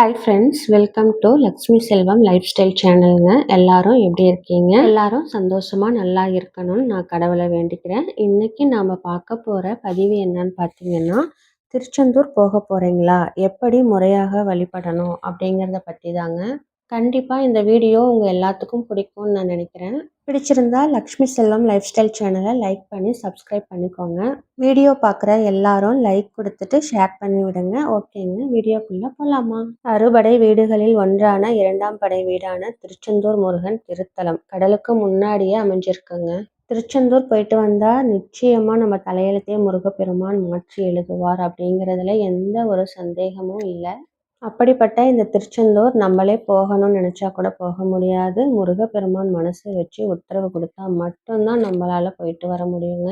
Hi friends welcome to Lakshmi Selvam lifestyle சேனலுங்க எல்லாரும் எப்படி இருக்கீங்க? எல்லாரும் சந்தோஷமாக நல்லா இருக்கணும்னு நான் கடவுளை வேண்டிக்கிறேன். இன்றைக்கி நாம் பார்க்க போகிற பதிவு என்னன்னு பார்த்தீங்கன்னா திருச்செந்தூர் போக போகிறீங்களா எப்படி முறையாக வழிபடணும் அப்படிங்கிறத பற்றி தாங்க கண்டிப்பாக இந்த வீடியோ உங்கள் எல்லாத்துக்கும் பிடிக்கும்னு நான் நினைக்கிறேன். பிடிச்சிருந்தா லக்ஷ்மி செல்வம் லைஃப் ஸ்டைல் சேனலை லைக் பண்ணி சப்ஸ்கிரைப் பண்ணிக்கோங்க. வீடியோ பார்க்குற எல்லாரும் லைக் கொடுத்துட்டு ஷேர் பண்ணி விடுங்க. ஓகேங்க வீடியோக்குள்ளே போகலாமா அறுபடை வீடுகளில் ஒன்றான இரண்டாம் படை வீடான திருச்செந்தூர் முருகன் திருத்தலம். கடலுக்கு முன்னாடியே அமைஞ்சிருக்குங்க. திருச்செந்தூர் போயிட்டு வந்தால் நிச்சயமாக நம்ம தலையெழுத்தே முருகப்பெருமான் மாற்றி எழுதுவார் அப்படிங்கிறதுல எந்த ஒரு சந்தேகமும் இல்லை. அப்படிப்பட்ட இந்த திருச்செந்தூர் நம்மளே போகணும்னு நினச்சா கூட போக முடியாது. முருகப்பெருமான் மனசை வச்சு உத்தரவு கொடுத்தா மட்டும்தான் நம்மளால் போயிட்டு வர முடியுங்க.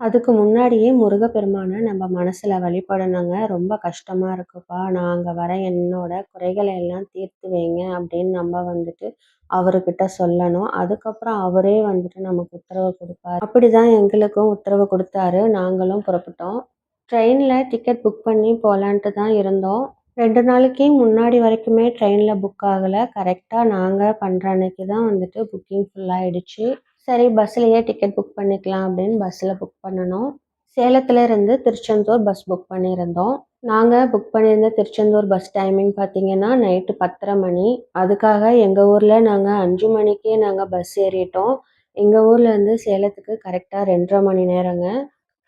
அதுக்கு முன்னாடியே முருகப்பெருமானை நம்ம மனசில் வழிபடணுங்க. ரொம்ப கஷ்டமாக இருக்குப்பா. நான் அங்கே வர என்னோட குறைகளை எல்லாம் தீர்த்து வைங்க அப்படின்னு நம்ம வந்துட்டு அவர்கிட்ட சொல்லணும். அதுக்கப்புறம் அவரே வந்துட்டு நமக்கு உத்தரவு கொடுப்பார். அப்படி தான் எங்களுக்கும் உத்தரவு கொடுத்தாரு. நாங்களும் புறப்பட்டோம். ட்ரெயினில் டிக்கெட் புக் பண்ணி போகலான்ட்டு தான் இருந்தோம். ரெண்டு நாளைக்கு முன்னாடி வரைக்குமே ட்ரெயினில் புக் ஆகலை. கரெக்டாக நாங்கள் பண்ணுற அன்னைக்கு தான் வந்துட்டு புக்கிங் ஃபுல்லாகிடுச்சு சரி பஸ்ஸிலேயே டிக்கெட் புக் பண்ணிக்கலாம் அப்படின்னு பஸ்ஸில் புக் பண்ணணும். சேலத்தில் இருந்து திருச்செந்தூர் பஸ் புக் பண்ணியிருந்தோம். நாங்கள் புக் பண்ணியிருந்த திருச்செந்தூர் பஸ் டைமிங் பார்த்திங்கன்னா நைட்டு பத்தரை மணி. அதுக்காக எங்கள் ஊரில் நாங்கள் அஞ்சு மணிக்கே நாங்கள் பஸ் ஏறிட்டோம். எங்கள் ஊர்லேருந்து சேலத்துக்கு கரெக்டாக ரெண்டரை மணி நேரங்க.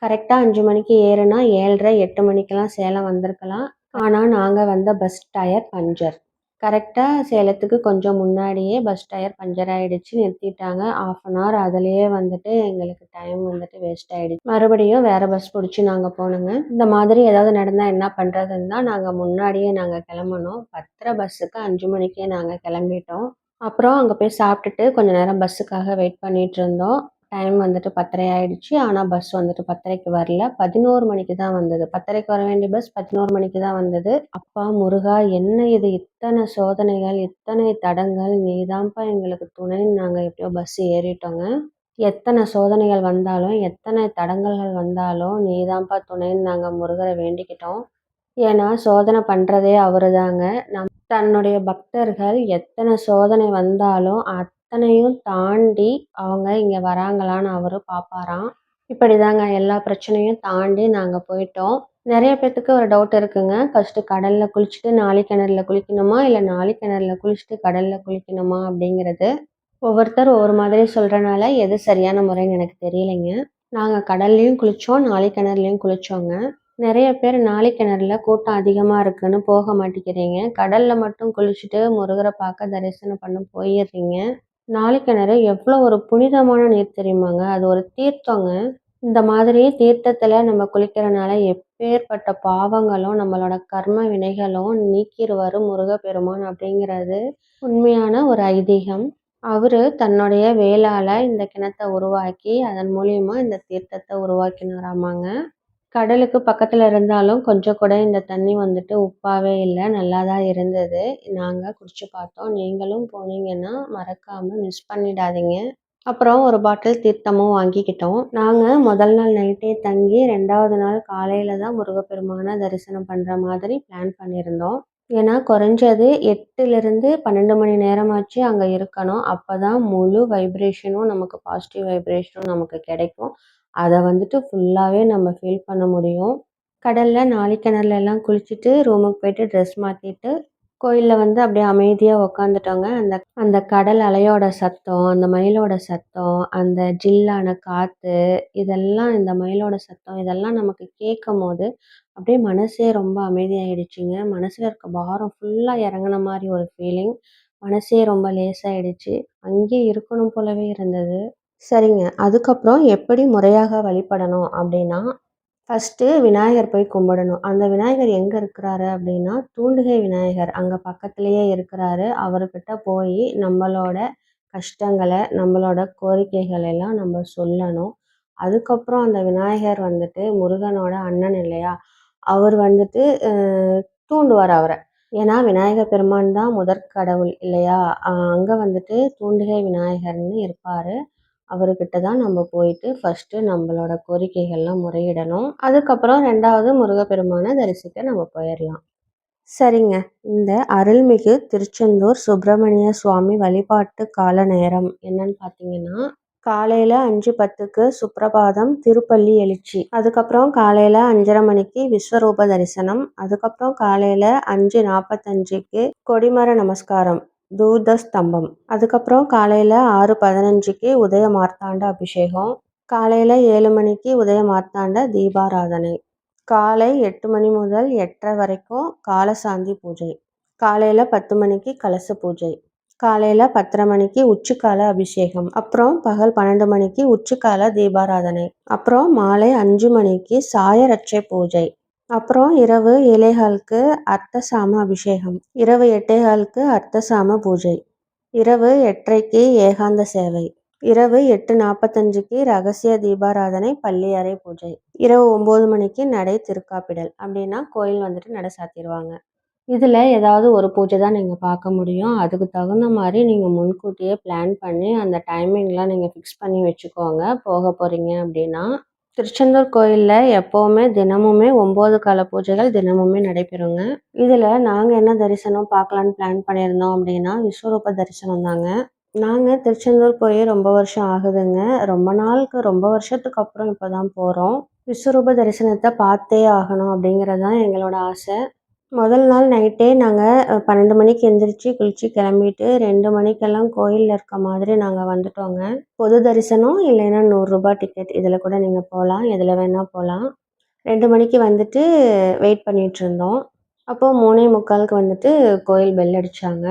கரெக்டாக அஞ்சு மணிக்கு ஏறுனா ஏழரை எட்டு மணிக்கெல்லாம் சேலம் வந்திருக்கலாம். ஆனால் நாங்கள் வந்த பஸ் டயர் பஞ்சர் கரெக்டாக சேலத்துக்கு கொஞ்சம் முன்னாடியே பஸ் டயர் பஞ்சர் ஆகிடுச்சு நிறுத்திட்டாங்க. ஆஃப் அன் ஹவர் அதுலேயே வந்துட்டு எங்களுக்கு டைம் வந்துட்டு வேஸ்ட் ஆகிடுச்சு மறுபடியும் வேறு பஸ் பிடிச்சி நாங்கள் போனோங்க. இந்த மாதிரி ஏதாவது நடந்தால் என்ன பண்ணுறதுன்னு தான் நாங்கள் முன்னாடியே நாங்கள் கிளம்புனோம் பத்தரை பஸ்ஸுக்கு அஞ்சு மணிக்கே நாங்கள் கிளம்பிட்டோம். அப்புறம் அங்கே போய் சாப்பிட்டுட்டு கொஞ்சம் நேரம் பஸ்ஸுக்காக வெயிட் பண்ணிகிட்டு இருந்தோம். டைம் வந்துட்டு பத்தரை ஆயிடுச்சு. ஆனால் பஸ் வந்துட்டு பத்தரைக்கு வரல. பதினோரு மணிக்கு தான் வந்தது. பத்தரைக்கு வர வேண்டிய பஸ் பதினோரு மணிக்கு தான் வந்தது. அப்பா முருகா என்ன இது? இத்தனை சோதனைகள் இத்தனை தடங்கள். நீ தான்ப்பா எங்களுக்கு துணைன்னு நாங்கள் எப்படியோ பஸ் ஏறிட்டோங்க. எத்தனை சோதனைகள் வந்தாலும் எத்தனை தடங்கல்கள் வந்தாலும் நீதான்ப்பா துணைன்னு நாங்கள் முருகரை வேண்டிக்கிட்டோம். ஏன்னா சோதனை பண்ணுறதே அவரு தாங்க நம் தன்னுடைய பக்தர்கள் எத்தனை சோதனை வந்தாலும் அத்தனையும் தாண்டி அவங்க இங்கே வராங்களான்னு அவரு பார்ப்பாராம் இப்படி தாங்க எல்லா பிரச்சனையும் தாண்டி நாங்கள் போயிட்டோம். நிறைய பேர்த்துக்கு ஒரு டவுட் இருக்குங்க. ஃபஸ்ட்டு கடலில் குளிச்சுட்டு நாளை கிணறுல குளிக்கணுமா? இல்லை நாளை கிணறுல குளிச்சுட்டு கடலில் குளிக்கணுமா? அப்படிங்கிறது ஒவ்வொருத்தர் ஒவ்வொரு மாதிரி சொல்கிறனால எது சரியான முறைன்னு எனக்கு தெரியலைங்க. நாங்கள் கடல்லையும் குளித்தோம் நாளை கிணறுலையும் குளித்தோங்க நிறைய பேர் நாளை கிணறுல கூட்டம் அதிகமாக இருக்குன்னு போக மாட்டேங்கிறீங்க. கடலில் மட்டும் குளிச்சுட்டு முருகரை பார்க்க தரிசனம் பண்ண போயிடுறீங்க. நாளைக்கிணறு எவ்வளோ ஒரு புனிதமான நீர் தெரியுமாங்க? அது ஒரு தீர்த்தங்க. இந்த மாதிரி தீர்த்தத்தில் நம்ம குளிக்கிறனால எப்பேற்பட்ட பாவங்களும் நம்மளோட கர்ம வினைகளும் நீக்கிடுவார் முருகப்பெருமான் அப்படிங்கிறது உண்மையான ஒரு ஐதீகம். அவர் தன்னுடைய வேளால் இந்த கிணத்தை உருவாக்கி அதன் மூலியமாக இந்த தீர்த்தத்தை உருவாக்கினாராமாங்க. கடலுக்கு பக்கத்தில் இருந்தாலும் கொஞ்சம் கூட இந்த தண்ணி வந்துட்டு உப்பாகவே இல்லை. நல்லா தான் இருந்தது. நாங்கள் குடிச்சு பார்த்தோம். நீங்களும் போனீங்கன்னா மறக்காமல் மிஸ் பண்ணிடாதீங்க. அப்புறம் ஒரு பாட்டில் தீர்த்தமும் வாங்கிக்கிட்டோம். நாங்கள் முதல் நாள் நைட்டே தங்கி ரெண்டாவது நாள் காலையில் தான் முருகப்பெருமானை தரிசனம் பண்ணுற மாதிரி பிளான் பண்ணியிருந்தோம். ஏன்னா குறைஞ்சது எட்டுலேருந்து பன்னெண்டு மணி நேரமாச்சு அங்கே இருக்கணும். அப்போ தான் முழு வைப்ரேஷனும் நமக்கு பாசிட்டிவ் வைப்ரேஷனும் நமக்கு கிடைக்கும். அதை வந்துட்டு ஃபுல்லாகவே நம்ம ஃபீல் பண்ண முடியும். கடலில் நாழிக்கிணறுலலாம் குளிச்சுட்டு ரூமுக்கு போயிட்டு ட்ரெஸ் மாற்றிட்டு கோயிலில் வந்து அப்படியே அமைதியாக உக்காந்துட்டோங்க. அந்த அந்த கடல் அலையோட சத்தம் அந்த மயிலோட சத்தம் அந்த ஜில்லான காற்று இதெல்லாம் இந்த மயிலோட சத்தம் இதெல்லாம் நமக்கு கேட்கும் போது அப்படியே மனசே ரொம்ப அமைதியாகிடுச்சிங்க மனசில் இருக்க பாரம் ஃபுல்லாக இறங்குன மாதிரி ஒரு ஃபீலிங் மனசே ரொம்ப லேசாயிடுச்சு. அங்கேயே இருக்கணும் போலவே இருந்தது. சரிங்க. அதுக்கப்புறம் எப்படி முறையாக வழிபடணும் அப்படின்னா ஃபஸ்ட்டு விநாயகர் போய் கும்பிடணும். அந்த விநாயகர் எங்கே இருக்கிறாரு அப்படின்னா தூண்டுகை விநாயகர் அங்கே பக்கத்துலேயே இருக்கிறாரு. அவர்கிட்ட போய் நம்மளோட கஷ்டங்களை நம்மளோட கோரிக்கைகள் எல்லாம் நம்ம சொல்லணும். அதுக்கப்புறம் அந்த விநாயகர் வந்துட்டு முருகனோட அண்ணன் இல்லையா? அவர் வந்துட்டு தூண்டுவார் அவரை. ஏன்னா விநாயகர் பெருமான் தான் முதற்கடவுள் இல்லையா? அங்கே வந்துட்டு தூண்டுகை விநாயகர்னு இருப்பார். அவர்கிட்ட தான் நம்ம போயிட்டு ஃபஸ்ட்டு நம்மளோட கோரிக்கைகள்லாம் முறையிடணும் அதுக்கப்புறம் ரெண்டாவது முருகப்பெருமானை தரிசிக்க நம்ம போயிடலாம் சரிங்க. இந்த அருள்மிகு திருச்செந்தூர் சுப்பிரமணிய சுவாமி வழிபாட்டு கால நேரம் என்னன்னு பார்த்தீங்கன்னா, காலையில 5:10க்கு சுப்ரபாதம், திருப்பள்ளி எழுச்சி. அதுக்கப்புறம் காலையில் அஞ்சரை மணிக்கு விஸ்வரூப தரிசனம். அதுக்கப்புறம் காலையில் அஞ்சு நாற்பத்தஞ்சுக்கு கொடிமர நமஸ்காரம், தூர்தஸ்தம்பம் அதுக்கப்புறம் காலையில் ஆறு பதினஞ்சுக்கு உதய மார்த்தாண்ட அபிஷேகம். காலையில் ஏழு மணிக்கு உதய மார்த்தாண்ட தீபாராதனை. காலை எட்டு மணி முதல் 8:30 வரைக்கும் காலசாந்தி பூஜை. காலையில் பத்து மணிக்கு கலச பூஜை. காலையில் பத்தரை மணிக்கு உச்சிக்கால அபிஷேகம். அப்புறம் பகல் 12 மணிக்கு உச்சிக்கால தீபாராதனை. அப்புறம் மாலை அஞ்சு மணிக்கு சாய ரட்சை பூஜை. அப்புறம் இரவு 7:15க்கு அர்த்தசாம அபிஷேகம். இரவு 8:15க்கு அர்த்தசாம பூஜை. இரவு 8:30க்கு ஏகாந்த சேவை. இரவு 8:45க்கு ரகசிய தீபாராதனை, பள்ளியறை பூஜை. இரவு ஒம்பது மணிக்கு நடை திருக்காப்பிடல். அப்படின்னா கோயில் வந்துட்டு நடை சாத்திடுவாங்க இதில் ஏதாவது ஒரு பூஜை தான் நீங்கள் பார்க்க முடியும். அதுக்கு தகுந்த மாதிரி நீங்கள் முன்கூட்டியே பிளான் பண்ணி அந்த டைமிங்லாம் நீங்கள் ஃபிக்ஸ் பண்ணி வச்சுக்கோங்க. போக போகிறீங்க அப்படின்னா. திருச்செந்தூர் கோயிலில் எப்போவுமே தினமுமே ஒம்பது கால பூஜைகள் தினமுமே நடைபெறுங்க. இதில் நாங்கள் என்ன தரிசனம் பார்க்கலான்னு பிளான் பண்ணியிருந்தோம் அப்படின்னா, விஸ்வரூப தரிசனம் தாங்க. நாங்கள் திருச்செந்தூர் போய் ரொம்ப வருஷம் ஆகுதுங்க. ரொம்ப நாளுக்கு ரொம்ப வருஷத்துக்கு அப்புறம் இப்போ தான் போகிறோம் விஸ்வரூப தரிசனத்தை பார்த்தே ஆகணும் அப்படிங்கிறது தான் எங்களோட ஆசை. முதல் நாள் நைட்டே நாங்கள் பன்னெண்டு மணிக்கு எந்திரிச்சு குளிச்சு கிளம்பிட்டு ரெண்டு மணிக்கெல்லாம் கோயிலில் இருக்க மாதிரி நாங்கள் வந்துட்டோங்க. பொது தரிசனம் இல்லைன்னா நூறுரூபா டிக்கெட் இதில் கூட நீங்கள் போகலாம் எதில் வேணால் போகலாம் ரெண்டு மணிக்கு வந்துட்டு வெயிட் பண்ணிகிட்ருந்தோம் அப்போது மூணே முக்காலுக்கு வந்துட்டு கோயில் பெல் அடித்தாங்க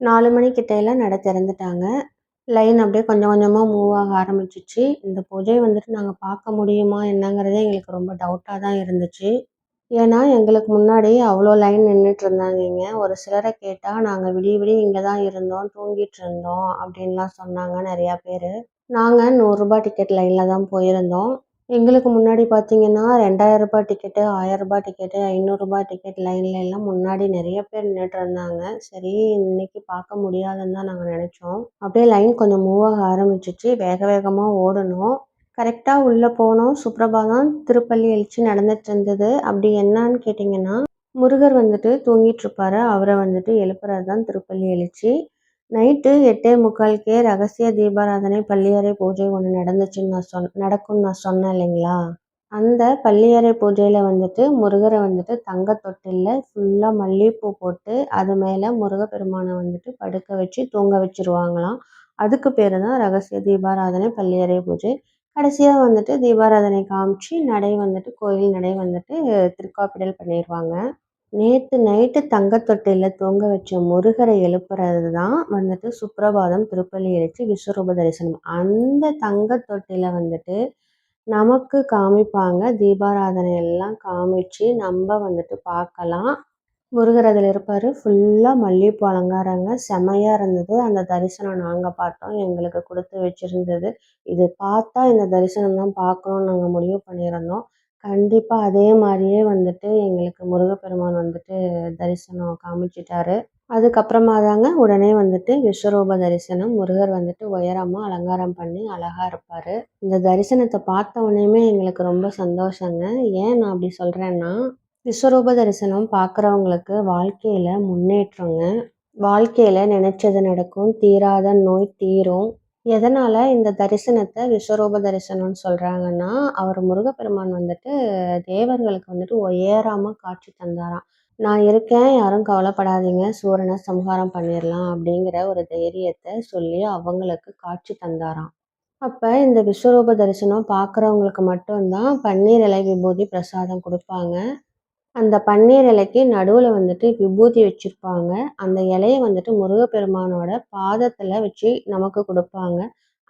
நாலு மணிக்கிட்டையெல்லாம் நட திறந்துட்டாங்க. லைன் அப்படியே கொஞ்சம் கொஞ்சமாக மூவ் ஆக ஆரம்பிச்சிச்சு இந்த பூஜையை வந்துட்டு நாங்கள் பார்க்க முடியுமா என்னங்கிறதே எங்களுக்கு ரொம்ப டவுட்டாக தான் இருந்துச்சு. ஏன்னா, எங்களுக்கு முன்னாடி அவ்வளோ லைன் நின்றுட்டு இருந்தாங்கங்க. ஒரு சிலரை கேட்டால் நாங்கள் விடிய விடிய இங்கே தான் இருந்தோம். தூங்கிட்டு இருந்தோம்." அப்படின்லாம் சொன்னாங்க நிறையா பேர் நாங்கள் நூறுரூபா டிக்கெட் லைனில் தான் போயிருந்தோம். எங்களுக்கு முன்னாடி பார்த்தீங்கன்னா, ரெண்டாயிரரூபா டிக்கெட்டு, ரூ. 1000 டிக்கெட்டு, ஐநூறுரூபா டிக்கெட் லைனில் எல்லாம் முன்னாடி நிறைய பேர் நின்றுட்டு இருந்தாங்க. சரி இன்னைக்கு பார்க்க முடியாதுன்னு தான் நாங்கள் நினச்சோம் அப்படியே லைன் கொஞ்சம் மூவ் ஆக ஆரம்பிச்சிச்சு வேக வேகமாக ஓடணும் கரெக்டாக உள்ளே போனோம். சுப்ரபாதம், திருப்பள்ளி எழுச்சி நடந்துட்டு இருந்தது. அப்படி என்னன்னு கேட்டிங்கன்னா முருகர் வந்துட்டு தூங்கிட்டுருப்பாரு. அவரை வந்துட்டு எழுப்புறது தான் திருப்பள்ளி எழுச்சி. நைட்டு 8:45க்கே ரகசிய தீபாராதனை, பள்ளியறை பூஜை ஒன்று நடந்துச்சுன்னு நான் சொன் நடக்கும்னு நான் சொன்னேன் இல்லைங்களா? அந்த பள்ளியறை பூஜையில் வந்துட்டு முருகரை வந்துட்டு தங்க தொட்டில்ல ஃபுல்லாக மல்லிகைப்பூ போட்டு, அது மேலே முருகப்பெருமானை வந்துட்டு படுக்க வச்சு தூங்க வச்சுருவாங்களாம். அதுக்கு பேர் தான் ரகசிய தீபாராதனை, பள்ளியறை பூஜை. கடைசியாக வந்துட்டு தீபாராதனை காமிச்சு நடை வந்துட்டு கோயில் நடை வந்துட்டு திருக்காப்பிடல் பண்ணிடுவாங்க நேற்று நைட்டு தங்க தொட்டில்ல தூங்க வச்ச முருகரை எழுப்புறது தான் வந்துட்டு சுப்ரபாதம், திருப்பள்ளி எழுச்சி, விஸ்வரூப தரிசனம். அந்த தங்க தொட்டில வந்துட்டு நமக்கு காமிப்பாங்க. தீபாராதனை எல்லாம் காமிச்சு நம்ம வந்துட்டு பார்க்கலாம். முருகர் அதில் இருப்பார் ஃபுல்லாக மல்லிகைப்பூ அலங்காரங்க. செமையாக இருந்தது. அந்த தரிசனம் நாங்கள் பார்த்தோம். எங்களுக்கு கொடுத்து வச்சிருந்தது. இது பார்த்தா இந்த தரிசனம் தான் பார்க்கணும்னு நாங்கள் முடிவு பண்ணியிருந்தோம். கண்டிப்பாக அதே மாதிரியே வந்துட்டு எங்களுக்கு முருகப்பெருமான் வந்துட்டு தரிசனம் காமிச்சிட்டாரு அதுக்கப்புறமா தாங்க உடனே வந்துட்டு விஸ்வரூப தரிசனம். முருகர் வந்துட்டு உயரமாக அலங்காரம் பண்ணி அழகா இருப்பார் இந்த தரிசனத்தை பார்த்த உடனேயுமே எங்களுக்கு ரொம்ப சந்தோஷங்க. ஏன் நான் அப்படி சொல்கிறேன்னா விஸ்வரூப தரிசனம் பார்க்குறவங்களுக்கு வாழ்க்கையில் முன்னேற்றங்க. வாழ்க்கையில் நினைச்சது நடக்கும். தீராத நோய் தீரும். எதனால் இந்த தரிசனத்தை விஸ்வரூப தரிசனம்னு சொல்கிறாங்கன்னா அவர் முருகப்பெருமான் வந்துட்டு தேவர்களுக்கு வந்துட்டு உயராமல் காட்சி தந்தாராம். "நான் இருக்கேன். யாரும் கவலைப்படாதீங்க. சூரனை சம்ஹாரம் பண்ணிடலாம் அப்படிங்கிற ஒரு தைரியத்தை சொல்லி அவங்களுக்கு காட்சி தந்தாராம். அப்போ இந்த விஸ்வரூப தரிசனம் பார்க்குறவங்களுக்கு மட்டும் தான் பன்னீர் இலை விபூதி பிரசாதம் கொடுப்பாங்க அந்த பன்னீர் இலைக்கு நடுவில் வந்துட்டு விபூதி வச்சுருப்பாங்க அந்த இலையை வந்துட்டு முருகப்பெருமானோட பாதத்தில் வச்சு நமக்கு கொடுப்பாங்க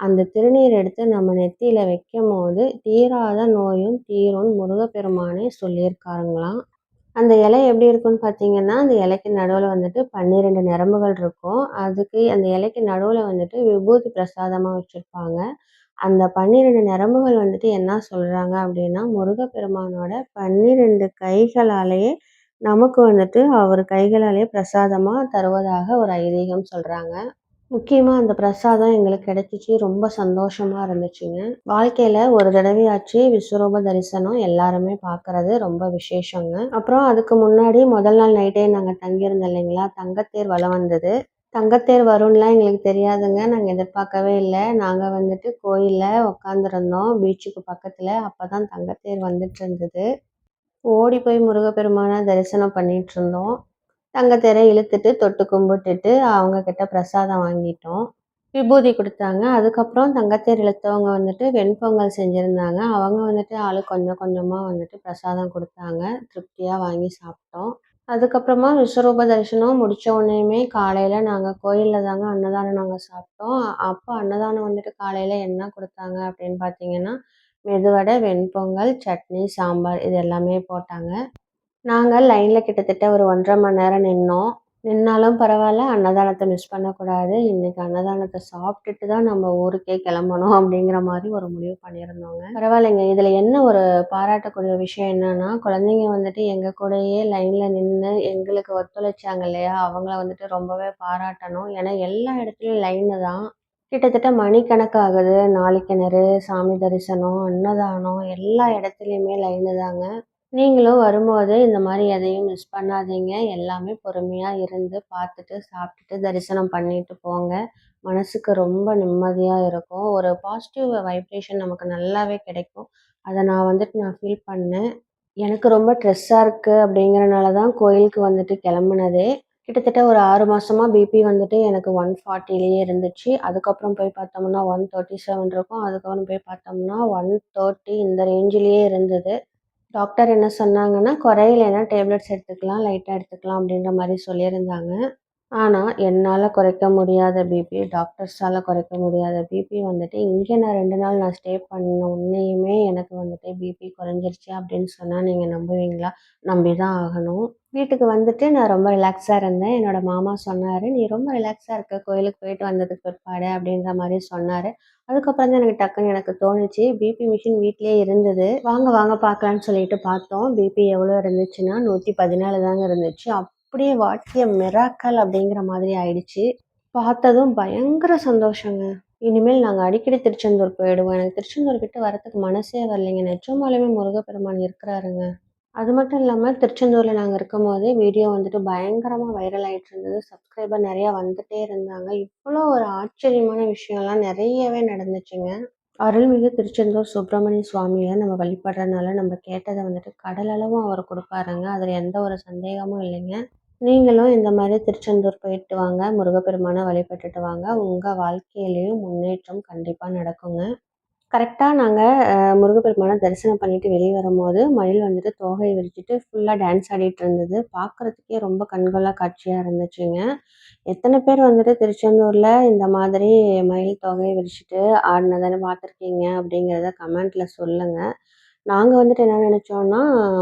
அந்த திருநீர் எடுத்து நம்ம நெத்தியில வைக்கும்போது, தீராத நோயும் தீரும் முருகப்பெருமானே சொல்லியிருக்காருங்களாம். அந்த இலை எப்படி இருக்கும்னு பார்த்தீங்கன்னா, அந்த இலைக்கு நடுவில் வந்துட்டு 12 நரம்புகள் இருக்கும். அதுக்கு அந்த இலைக்கு நடுவில் வந்துட்டு விபூதி பிரசாதமாக வச்சுருப்பாங்க அந்த 12 நரம்புகள் வந்துட்டு என்ன சொல்கிறாங்க அப்படின்னா, முருகப்பெருமானோட 12 கைகளாலேயே நமக்கு வந்துட்டு அவர் கைகளாலேயே பிரசாதமாக தருவதாக ஒரு ஐதீகம் சொல்கிறாங்க முக்கியமாக அந்த பிரசாதம் எங்களுக்கு கிடைச்சிச்சு. ரொம்ப சந்தோஷமாக இருந்துச்சுங்க. வாழ்க்கையில் ஒரு தடவையாச்சு விஸ்வரூப தரிசனம் எல்லாருமே பார்க்குறது ரொம்ப விசேஷங்க. அப்புறம் அதுக்கு முன்னாடி முதல் நாள் நைட்டே நாங்கள் தங்கியிருந்தோம் இல்லைங்களா? தங்கத்தேர் வலம் வந்தது. தங்கத்தேர் வரும்லாம் எங்களுக்கு தெரியாதுங்க. நாங்கள் எதிர்பார்க்கவே இல்லை நாங்கள் வந்துட்டு கோயிலில் உட்காந்துருந்தோம் பீச்சுக்கு பக்கத்தில் அப்போ தான் தங்கத்தேர் வந்துட்டு இருந்தது ஓடி போய் முருகப்பெருமானை தரிசனம் பண்ணிட்டுருந்தோம். தங்கத்தேரை இழுத்துட்டு தொட்டு கும்பிட்டுட்டு அவங்கக்கிட்ட பிரசாதம் வாங்கிட்டோம். விபூதி கொடுத்தாங்க அதுக்கப்புறம் தங்கத்தேர் இழுத்தவங்க வந்துட்டு வெண்பொங்கல் செஞ்சுருந்தாங்க அவங்க வந்துட்டு ஆளுக்கு கொஞ்சம் கொஞ்சமாக வந்துட்டு பிரசாதம் கொடுத்தாங்க திருப்தியாக வாங்கி சாப்பிட்டோம். அதுக்கப்புறமா விஸ்வரூப தரிசனம் முடித்த உடனேயுமே காலையில் நாங்கள் கோயிலில் தாங்க அன்னதானம் நாங்கள் சாப்பிட்டோம். அப்போ அன்னதானம் வந்துட்டு காலையில் என்ன கொடுத்தாங்க அப்படின்னு பார்த்தீங்கன்னா, மெதுவடை, வெண்பொங்கல், சட்னி, சாம்பார் இது எல்லாமே போட்டாங்க. நாங்கள் லைனில் கிட்டத்தட்ட ஒரு 1 1/2 மணி நேரம் நின்னோம். நின்னாலும் பரவாயில்ல அன்னதானத்தை மிஸ் பண்ணக்கூடாது. இன்னைக்கு அன்னதானத்தை சாப்பிட்டுட்டு தான் நம்ம ஊருக்கே கிளம்பணும் அப்படிங்கிற மாதிரி ஒரு முடிவு பண்ணியிருந்தோங்க. பரவாயில்லைங்க. இதில் என்ன ஒரு பாராட்டக்கூடிய விஷயம் என்னன்னா, குழந்தைங்க வந்துட்டு எங்கள் கூடயே லைனில் நின்று எங்களுக்கு ஒத்துழைச்சாங்க இல்லையா? அவங்கள வந்துட்டு ரொம்பவே பாராட்டணும். ஏன்னா எல்லா இடத்துலையும் லைனு தான். கிட்டத்தட்ட மணிக்கணக்காகுது. நாளைக்கிணறு சாமி தரிசனம், அன்னதானம் எல்லா இடத்துலையுமே லைனு தாங்க. நீங்களும் வரும்போது இந்த மாதிரி எதையும் மிஸ் பண்ணாதீங்க. எல்லாமே பொறுமையாக இருந்து பார்த்துட்டு, சாப்பிட்டுட்டு, தரிசனம் பண்ணிட்டு போங்க. மனசுக்கு ரொம்ப நிம்மதியாக இருக்கும். ஒரு பாசிட்டிவ் வைப்ரேஷன் நமக்கு நல்லாவே கிடைக்கும். அதை நான் வந்துட்டு நான் ஃபீல் பண்ணேன். எனக்கு ரொம்ப ஸ்ட்ரெஸ்ஸாக இருக்குது அப்படிங்கிறனால தான் கோயிலுக்கு வந்துட்டு கிளம்புனதே. கிட்டத்தட்ட ஒரு ஆறு மாதமாக பிபி வந்துட்டு எனக்கு 140லயே இருந்துச்சு. அதுக்கப்புறம் போய் பார்த்தோம்னா 137 இருக்கும். அதுக்கப்புறம் போய் பார்த்தோம்னா 130 இந்த ரேஞ்சிலேயே இருந்தது. டாக்டர் என்ன சொன்னாங்கன்னா, குறையலைன்னா டேப்லெட்ஸ் எடுத்துக்கலாம், லைட்டாக எடுத்துக்கலாம் அப்படின்ற மாதிரி சொல்லியிருந்தாங்க. ஆனால் என்னால் குறைக்க முடியாத பிபி, டாக்டர்ஸால் குறைக்க முடியாத பிபி வந்துட்டு இங்கே நான் ரெண்டு நாள் நான் ஸ்டே பண்ண உன்னையுமே எனக்கு வந்துட்டு பிபி குறைஞ்சிருச்சு அப்படின்னு சொன்னால் நீங்கள் நம்புவீங்களா? நம்பி தான் ஆகணும். வீட்டுக்கு வந்துட்டு நான் ரொம்ப ரிலாக்ஸாக இருந்தேன். என்னோட மாமா சொன்னார் "நீ ரொம்ப ரிலாக்ஸாக இருக்க கோயிலுக்கு போயிட்டு வந்ததுக்கு பிற்பாடு" அப்படின்ற மாதிரி சொன்னார் அதுக்கப்புறம் தான் எனக்கு டக்குன்னு எனக்கு தோணுச்சு, பிபி மிஷின் வீட்லேயே இருந்தது. வாங்க வாங்க பார்க்கலான்னு சொல்லிட்டு பார்த்தோம். பிபி எவ்வளோ இருந்துச்சுன்னா 114 தாங்க இருந்துச்சு. அப் அப்படியே வாட்டிய மெராக்கல் அப்படிங்கிற மாதிரி ஆயிடுச்சு. பார்த்ததும் பயங்கர சந்தோஷங்க. இனிமேல் நாங்கள் அடிக்கடி திருச்செந்தூர் போயிடுவோம். எனக்கு திருச்செந்தூர் கிட்ட வரத்துக்கு மனசே வரலைங்க. நிஜமாலுமே முருகப்பெருமான் இருக்கிறாருங்க. அது மட்டும் இல்லாமல் திருச்செந்தூரில் நாங்கள் இருக்கும்போதே வீடியோ வந்துட்டு பயங்கரமாக வைரல் ஆகிட்டு இருந்தது. சப்ஸ்கிரைபர் நிறையா வந்துட்டே இருந்தாங்க. இவ்வளோ ஒரு ஆச்சரியமான விஷயம்லாம் நிறையவே நடந்துச்சுங்க. அருள்மிகு திருச்செந்தூர் சுப்பிரமணிய சுவாமியை நம்ம வழிபடுறதுனால நம்ம கேட்டதை வந்துட்டு கடலளவும் அவர் கொடுப்பாருங்க அதில் எந்த ஒரு சந்தேகமும் இல்லைங்க. நீங்களும் இந்த மாதிரி திருச்செந்தூர் போயிட்டு வாங்க. முருகப்பெருமானை வழிபட்டுட்டு வாங்க. உங்கள் வாழ்க்கையிலையும் முன்னேற்றம் கண்டிப்பாக நடக்குங்க. கரெக்டாக நாங்கள் முருகப்பெருமானை தரிசனம் பண்ணிட்டு வெளியே வரும்போது, மயில் வந்துட்டு தோகையை விரிச்சிட்டு ஃபுல்லாக டான்ஸ் ஆடிட்டு இருந்தது. பார்க்கறதுக்கே ரொம்ப கண்கொள்ளா காட்சியாக இருந்துச்சுங்க. எத்தனை பேர் வந்துட்டு திருச்செந்தூரில் இந்த மாதிரி மயில் தொகையை விரிச்சிட்டு ஆடினதானே பார்த்துருக்கீங்க அப்படிங்கிறத கமெண்ட்டில் சொல்லுங்கள் நாங்கள் வந்துட்டு என்ன நினச்சோன்னா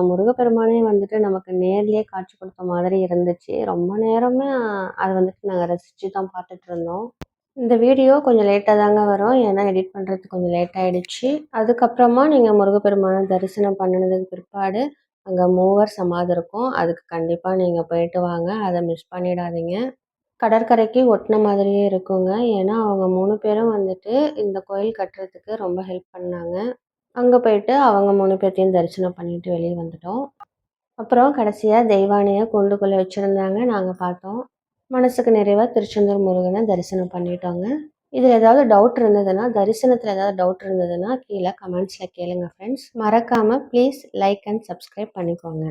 முருகப்பெருமானே வந்துட்டு நமக்கு நேர்லேயே காட்சி கொடுத்த மாதிரி இருந்துச்சு. ரொம்ப நேரமே அதை வந்துட்டு நாங்கள் ரசித்து தான் பார்த்துட்டு இருந்தோம். இந்த வீடியோ கொஞ்சம் லேட்டாக தாங்க வரும். ஏன்னா எடிட் பண்ணுறது கொஞ்சம் லேட் ஆகிடுச்சு அதுக்கப்புறமா நீங்கள் முருகப்பெருமானை தரிசனம் பண்ணினதுக்கு பிற்பாடு, அங்கே மூவர் சமாதி இருக்கும். அதுக்கு கண்டிப்பாக நீங்கள் போயிட்டு வாங்க. அதை மிஸ் பண்ணிடாதீங்க. கடற்கரைக்கு ஒட்டுன மாதிரியே இருக்குங்க. ஏன்னா அவங்க மூணு பேரும் வந்துட்டு இந்த கோயில் கட்டுறதுக்கு ரொம்ப ஹெல்ப் பண்ணாங்க. அங்கே போயிட்டு அவங்க மூணு பேர்த்தையும் தரிசனம் பண்ணிட்டு வெளியே வந்துட்டோம். அப்புறம் கடைசியாக தெய்வானையை கூண்டுக்குள்ள வச்சுருந்தாங்க நாங்கள் பார்த்தோம். மனசுக்கு நிறைவாக திருச்செந்தூர் முருகனை தரிசனம் பண்ணிட்டோங்க. இதில் ஏதாவது டவுட் இருந்ததுன்னா, தரிசனத்தில் ஏதாவது டவுட் இருந்ததுன்னா, கீழே கமெண்ட்ஸில் கேளுங்க ஃப்ரெண்ட்ஸ். மறக்காமல் ப்ளீஸ் லைக் அண்ட் சப்ஸ்கிரைப் பண்ணிக்கோங்க.